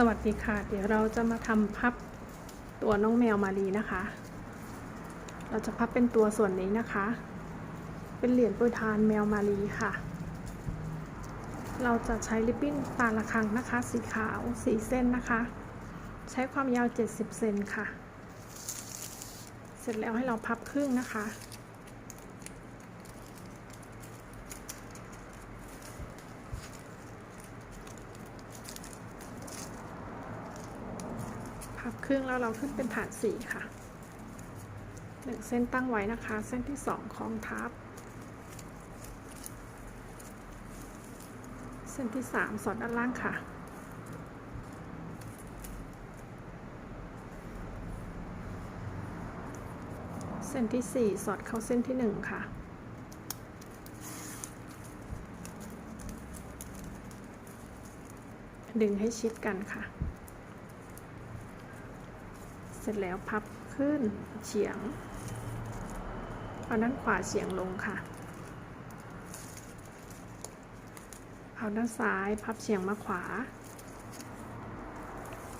สวัสดีค่ะ เดี๋ยวเราจะมาทำพับตัวน้องแมวมารีนะคะ เราจะพับเป็นตัวส่วนนี้นะคะ เป็นเหรียญโปรยทานแมวมารีค่ะ เราจะใช้ริบบิ้นตาละคังนะคะ สีขาวสีเส้นนะคะ ใช้ความยาว 70 เซนค่ะ เสร็จแล้วให้เราพับครึ่งนะคะ ครึ่งแล้วเราขึ้นเป็นฐานสี่ค่ะหนึ่งเส้นตั้งไว้นะคะ เส้นที่สองคล้องทับ เส้นที่สามสอดด้านล่างค่ะ เส้นที่สี่สอดเข้าเส้นที่หนึ่งค่ะ ดึงให้ชิดกันค่ะ สร็จแล้วพับขึ้นเฉียง เอาด้านขวาเฉียงลงค่ะ เอาด้านซ้ายพับเฉียงมาขวา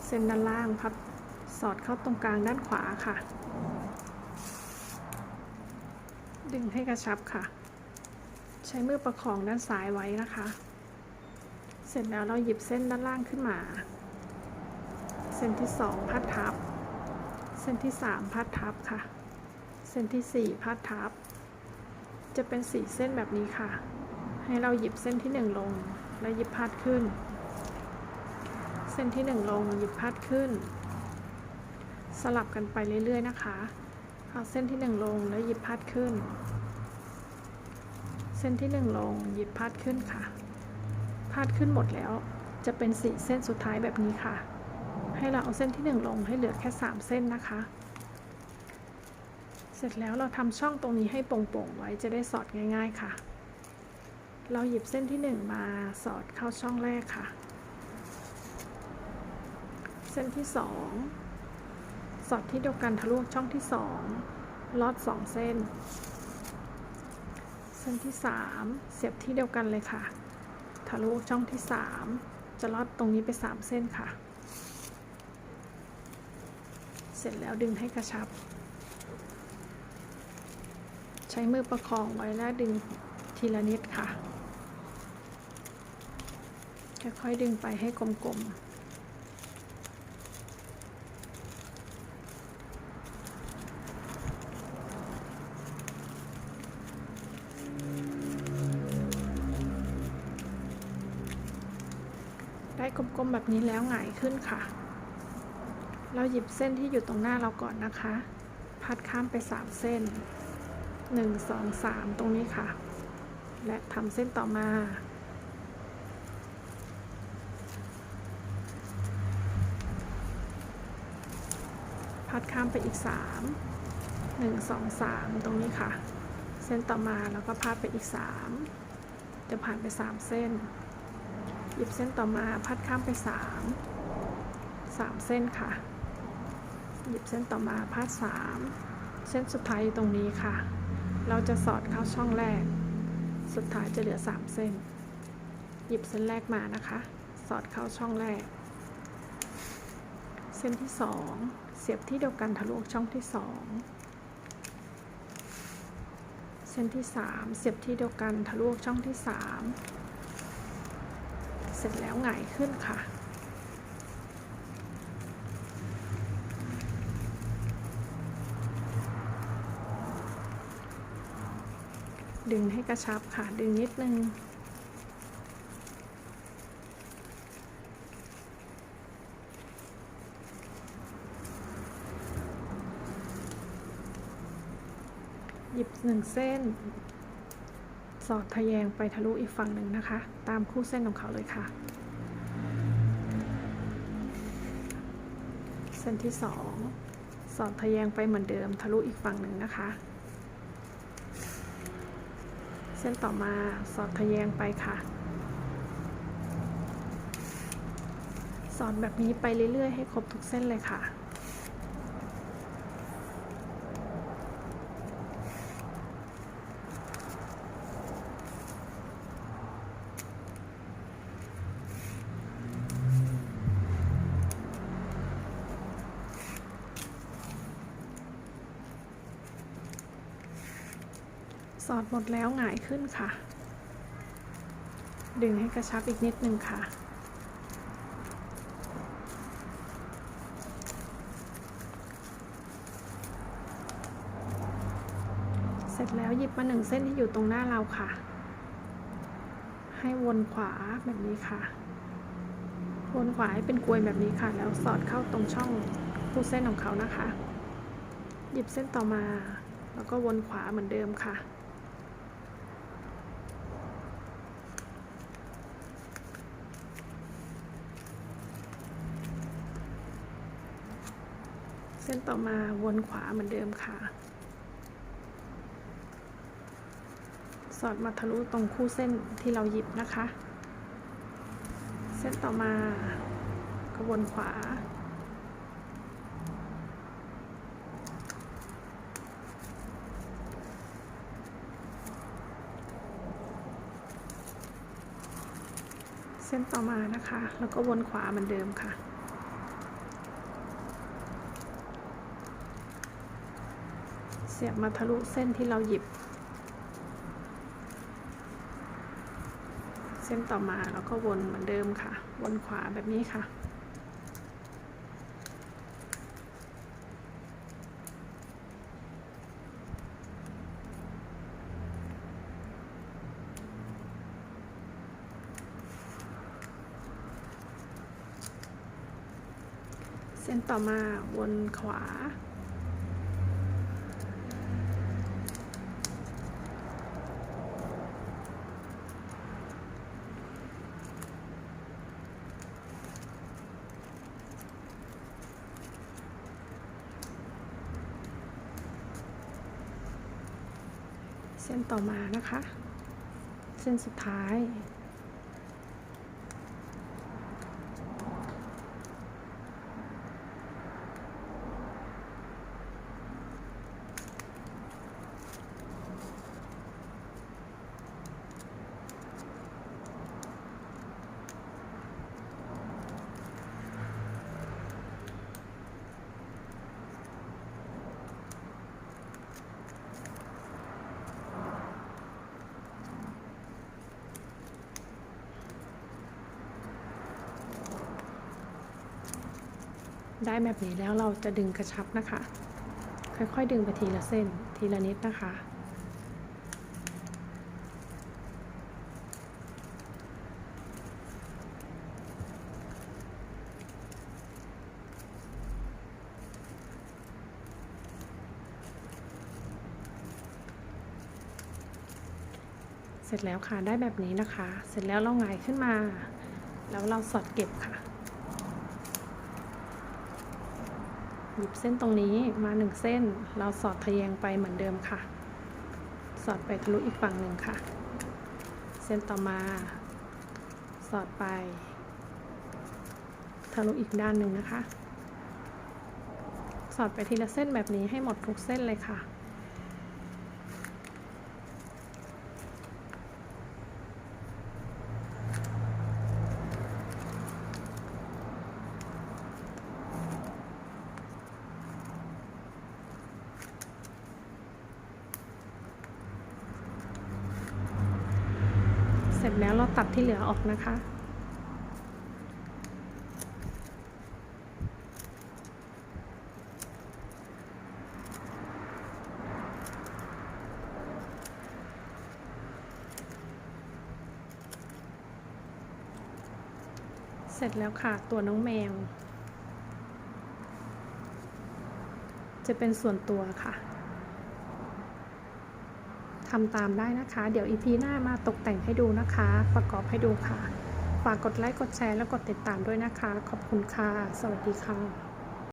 เส้นด้านล่างพับสอดเข้าตรงกลางด้านขวาค่ะ ดึงให้กระชับค่ะ ใช้มือประคองด้านซ้ายไว้นะคะ เสร็จแล้วเราหยิบเส้นด้านล่างขึ้นมา เส้นที่สองพัดทับ เส้นที่ 3 พัดทับค่ะ เส้นที่ 4 พัดทับ จะเป็นสีเส้นแบบนี้ค่ะ ให้เราหยิบเส้นที่ 1 ลง แล้วหยิบพัดขึ้น เส้นที่ 1 ลงหยิบพัดขึ้น สลับกันไปเรื่อยๆนะคะเอาเส้นที่ 1 ลงแล้วหยิบพัดขึ้น เส้นที่ 1 ลงหยิบพัดขึ้นค่ะ พัดขึ้นหมดแล้วจะเป็นสีเส้นสุดท้ายแบบนี้ค่ะ ให้เราเอาเส้นที่ 1 ลงให้เหลือแค่ 3 เส้นนะคะ เสร็จแล้วเราทำช่องตรงนี้ให้โป่งๆไว้จะได้สอดง่าย ๆค่ะ เราหยิบเส้นที่ 1 มาสอดเข้าช่องแรกค่ะ เส้นที่ 2 สอดที่เดียวกันทะลุช่องที่ 2 ลอด 2 เส้น เส้นที่ 3 เสียบที่เดียวกันเลยค่ะ ทะลุช่องที่ 3 จะลอดตรงนี้ไป 3 เส้นค่ะ เส ร็จแล้วดึงให้กระชับ ใช้มือประคองไว้แล้วดึงทีละนิดค่ะค่อยๆดึงไปให้กลมๆได้กลมๆแบบนี้แล้วหงายขึ้นค่ะ เราหยิบเส้นที่อยู่ตรงหน้าเราก่อนนะคะ พัดข้ามไป 3 เส้น 1 2 3 ตรงนี้ค่ะ และทำเส้นต่อมาพัดข้ามไปอีก 3 1 2 3 ตรงนี้ค่ะ เส้นต่อมาแล้วก็พัดไปอีก 3 จะผ่านไป 3 เส้น หยิบเส้นต่อมาพัดข้ามไป 3 3 เส้นค่ะ หยิบเส้นต่อมาพาดสามเส้นสุดท้ายตรงนี้ค่ะ เราจะสอดเข้าช่องแรก สุดท้ายจะเหลือสามเส้น หยิบเส้นแรกมานะคะ สอดเข้าช่องแรก เส้นที่สองเสียบที่เดียวกันทะลุช่องที่สองเส้นที่สามเสียบที่เดียวกันทะลุช่องที่สามเสร็จแล้วหงายขึ้นค่ะ ดึงให้กระชับค่ะ ดึงนิดนึง หยิบหนึ่งเส้น สอดทะแยงไปทะลุอีกฝั่งหนึ่งนะคะ ตามคู่เส้นของเขาเลยค่ะ เส้นที่สองสอดทะแยงไปเหมือนเดิมทะลุอีกฝั่งหนึ่งนะคะ ส้นต่อมาสอดทะแยงไปค่ะ สอดแบบนี้ไปเรื่อยๆ ให้ครบทุกเส้นเลยค่ะ สอดหมดแล้วหงายขึ้นค่ะ ดึงให้กระชับอีกนิดนึงค่ะ เสร็จแล้วหยิบมาหนึ่งเส้นที่อยู่ตรงหน้าเราค่ะ ให้วนขวาแบบนี้ค่ะ วนขวาให้เป็นกลวยแบบนี้ค่ะ แล้วสอดเข้าตรงช่องคู่เส้นของเขานะคะ หยิบเส้นต่อมาแล้วก็วนขวาเหมือนเดิมค่ะ เส้นต่อมาวนขวาเหมือนเดิมค่ะ สอดมาทะลุตรงคู่เส้นที่เราหยิบนะคะ เส้นต่อมาก็วนขวา เส้นต่อมานะคะ แล้วก็วนขวาเหมือนเดิมค่ะ เสียบมาทะลุเส้นที่เราหยิบ เส้นต่อมาแล้วก็วนเหมือนเดิมค่ะ วนขวาแบบนี้ค่ะ เส้นต่อมาวนขวา เส้นต่อมานะคะ เส้นสุดท้าย ได้แบบนี้แล้วเราจะดึงกระชับนะคะ ค่อยๆ ดึงไปทีละเส้นทีละนิดนะคะ เสร็จแล้วค่ะได้แบบนี้นะคะ เสร็จแล้วเราหงายขึ้นมา แล้วเราสอดเก็บค่ะ หยิบเส้นตรงนี้มาหนึ่งเส้น เราสอดทะแยงไปเหมือนเดิมค่ะ สอดไปทะลุอีกฝั่งหนึ่งค่ะ เส้นต่อมา สอดไป ทะลุอีกด้านหนึ่งนะคะ สอดไปทีละเส้นแบบนี้ให้หมดทุกเส้นเลยค่ะ ร็จแล้วเราตัดที่เหลือออกนะคะ เสร็จแล้วค่ะตัวน้องแมว จะเป็นส่วนตัวค่ะ ทำตามได้นะคะ เดี๋ยวอีพีหน้ามาตกแต่งให้ดูนะคะ ประกอบให้ดูค่ะ ฝากกดไลค์ กดแชร์ และกดติดตามด้วยนะคะ ขอบคุณค่ะ สวัสดีค่ะ